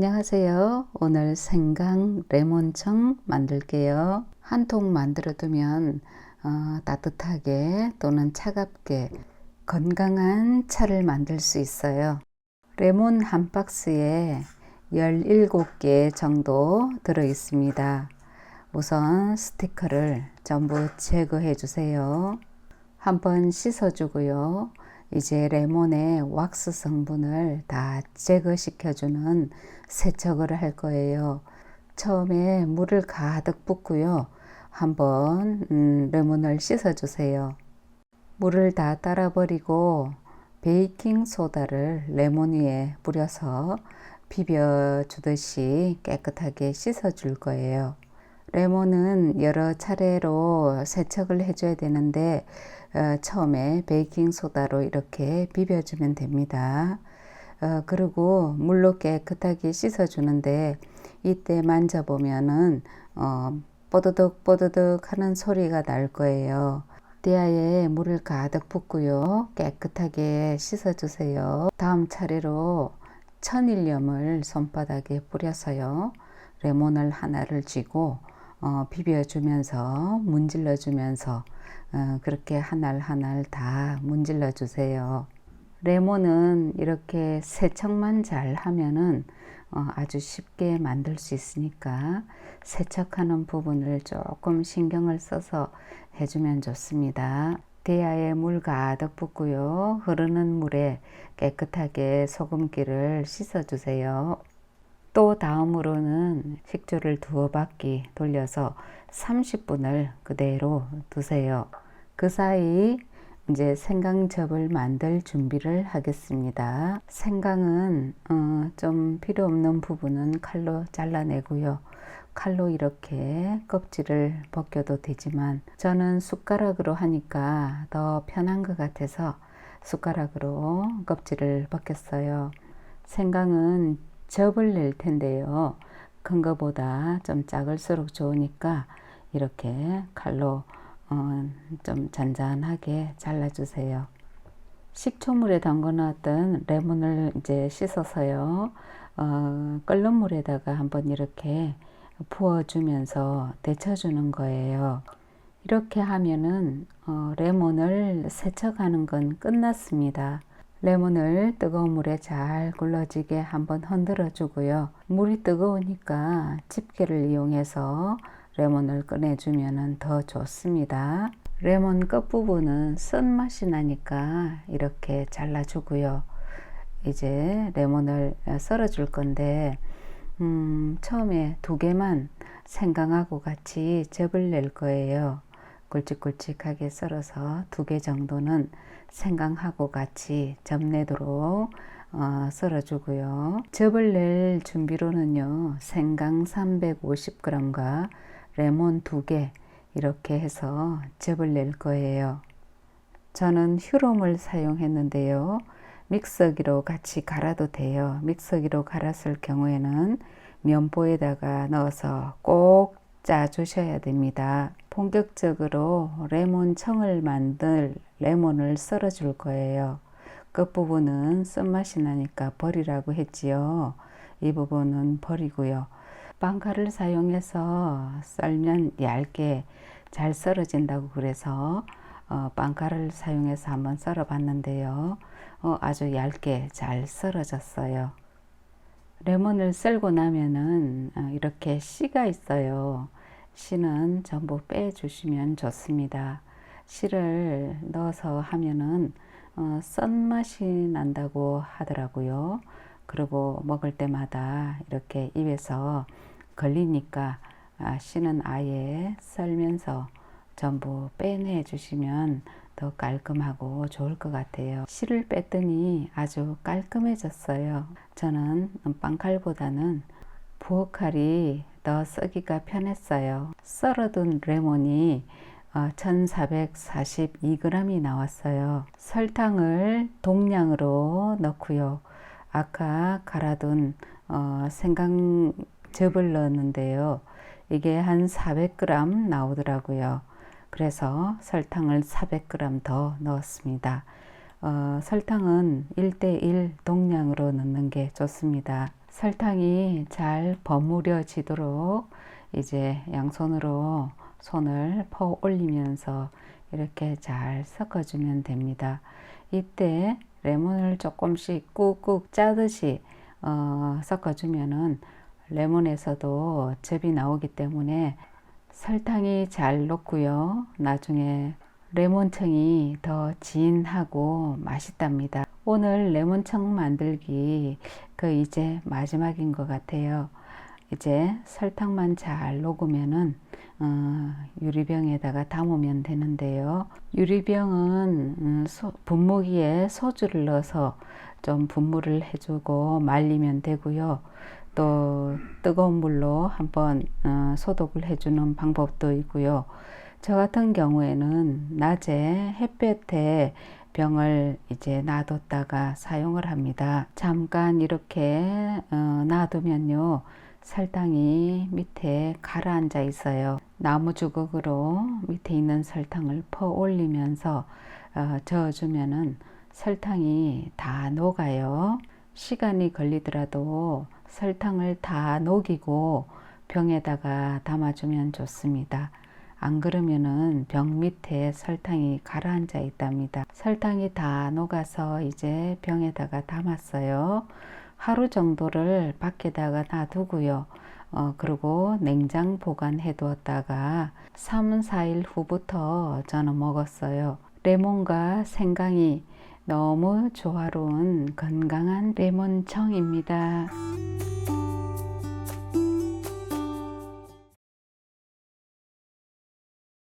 안녕하세요. 오늘 생강 레몬청 만들게요. 한 통 만들어 두면 어, 따뜻하게 또는 차갑게 건강한 차를 만들 수 있어요. 레몬 한 박스에 17개 정도 들어 있습니다. 우선 스티커를 전부 제거해 주세요. 한번 씻어 주고요. 이제 레몬의 왁스 성분을 다 제거시켜 주는 세척을 할 거예요. 처음에 물을 가득 붓고요. 한번 음, 레몬을 씻어 주세요. 물을 다 따라 버리고 베이킹 소다를 레몬 위에 뿌려서 비벼 주듯이 깨끗하게 씻어 줄 거예요. 레몬은 여러 차례로 세척을 해줘야 되는데 어, 처음에 베이킹 소다로 이렇게 비벼주면 됩니다. 어, 그리고 물로 깨끗하게 씻어주는데 이때 만져보면은 어, 뽀드득 뽀드득 하는 소리가 날 거예요. 대야에 물을 가득 붓고요. 깨끗하게 씻어주세요. 다음 차례로 천일염을 손바닥에 뿌려서요. 레몬을 하나를 쥐고 어, 비벼주면서 문질러 주면서 어, 그렇게 하날 하날 다 문질러 주세요. 레몬은 이렇게 세척만 잘 하면은 어, 아주 쉽게 만들 수 있으니까 세척하는 부분을 조금 신경을 써서 해주면 좋습니다. 대야에 물 가득 붓고요. 흐르는 물에 깨끗하게 소금기를 씻어 주세요. 또 다음으로는 식초를 두어 바퀴 돌려서 30분을 그대로 두세요. 그 사이 이제 생강즙을 만들 준비를 하겠습니다. 생강은 어, 좀 필요 없는 부분은 칼로 잘라내고요. 칼로 이렇게 껍질을 벗겨도 되지만 저는 숟가락으로 하니까 더 편한 것 같아서 숟가락으로 껍질을 벗겼어요. 생강은 즙을 낼 텐데요. 큰 거보다 좀 작을수록 좋으니까 이렇게 칼로 어, 좀 잔잔하게 잘라주세요. 식초물에 담궈 놨던 레몬을 이제 씻어서요. 어, 끓는 물에다가 한번 이렇게 부어주면서 데쳐주는 거예요. 이렇게 하면은 어, 레몬을 세척하는 건 끝났습니다. 레몬을 뜨거운 물에 잘 굴러지게 한번 흔들어 주고요. 물이 뜨거우니까 집게를 이용해서 레몬을 꺼내주면 더 좋습니다. 레몬 끝부분은 쓴맛이 나니까 이렇게 잘라주고요. 이제 레몬을 썰어 줄 건데 음, 처음에 두 개만 생강하고 같이 즙을 낼 거예요. 굵직굵직하게 썰어서 두 개 정도는 생강하고 같이 즙 내도록 어, 썰어주고요. 즙을 낼 준비로는요. 생강 350g과 레몬 2개 이렇게 해서 즙을 낼 거예요. 저는 휴롬을 사용했는데요. 믹서기로 같이 갈아도 돼요. 믹서기로 갈았을 경우에는 면보에다가 넣어서 꼭 짜 주셔야 됩니다. 본격적으로 레몬청을 만들 레몬을 썰어 줄 거예요. 끝부분은 쓴맛이 나니까 버리라고 했지요. 이 부분은 버리고요. 빵칼을 사용해서 썰면 얇게 잘 썰어진다고 그래서 어, 빵칼을 사용해서 한번 썰어 봤는데요. 어, 아주 얇게 잘 썰어졌어요. 레몬을 썰고 나면은 어, 이렇게 씨가 있어요. 씨는 전부 빼주시면 좋습니다. 씨를 넣어서 하면은 어, 썬 맛이 난다고 하더라고요. 그리고 먹을 때마다 이렇게 입에서 걸리니까 아, 씨는 아예 썰면서 전부 빼내 주시면 더 깔끔하고 좋을 것 같아요. 씨를 뺐더니 아주 깔끔해졌어요. 저는 빵칼보다는 부엌칼이 더 쓰기가 편했어요. 썰어둔 레몬이 1442g이 어, 나왔어요. 설탕을 동량으로 넣고요. 아까 갈아둔 어, 생강즙을 넣었는데요. 이게 한 400g 나오더라고요. 그래서 설탕을 400g 더 넣었습니다. 어, 설탕은 1대1 동량으로 넣는 게 좋습니다. 설탕이 잘 버무려지도록 이제 양손으로 손을 퍼 올리면서 이렇게 잘 섞어주면 됩니다. 이때 레몬을 조금씩 꾹꾹 짜듯이 어, 섞어주면은 레몬에서도 즙이 나오기 때문에 설탕이 잘 녹고요. 나중에 레몬청이 더 진하고 맛있답니다. 오늘 레몬청 만들기 그 이제 마지막인 것 같아요. 이제 설탕만 잘 녹으면은 어, 유리병에다가 담으면 되는데요. 유리병은 음, 소, 분무기에 소주를 넣어서 좀 분무를 해주고 말리면 되고요. 또 뜨거운 물로 한번 어, 소독을 해주는 방법도 있고요. 저 같은 경우에는 낮에 햇볕에 병을 이제 놔뒀다가 사용을 합니다. 잠깐 이렇게 어, 놔두면요. 설탕이 밑에 가라앉아 있어요. 나무 주걱으로 밑에 있는 설탕을 퍼 올리면서 어, 저어주면은 설탕이 다 녹아요. 시간이 걸리더라도 설탕을 다 녹이고 병에다가 담아주면 좋습니다. 안 그러면은 병 밑에 설탕이 가라앉아 있답니다. 설탕이 다 녹아서 이제 병에다가 담았어요. 하루 정도를 밖에다가 놔두고요. 어, 그리고 냉장 보관해 두었다가 3, 4일 후부터 저는 먹었어요. 레몬과 생강이 너무 조화로운 건강한 레몬청입니다.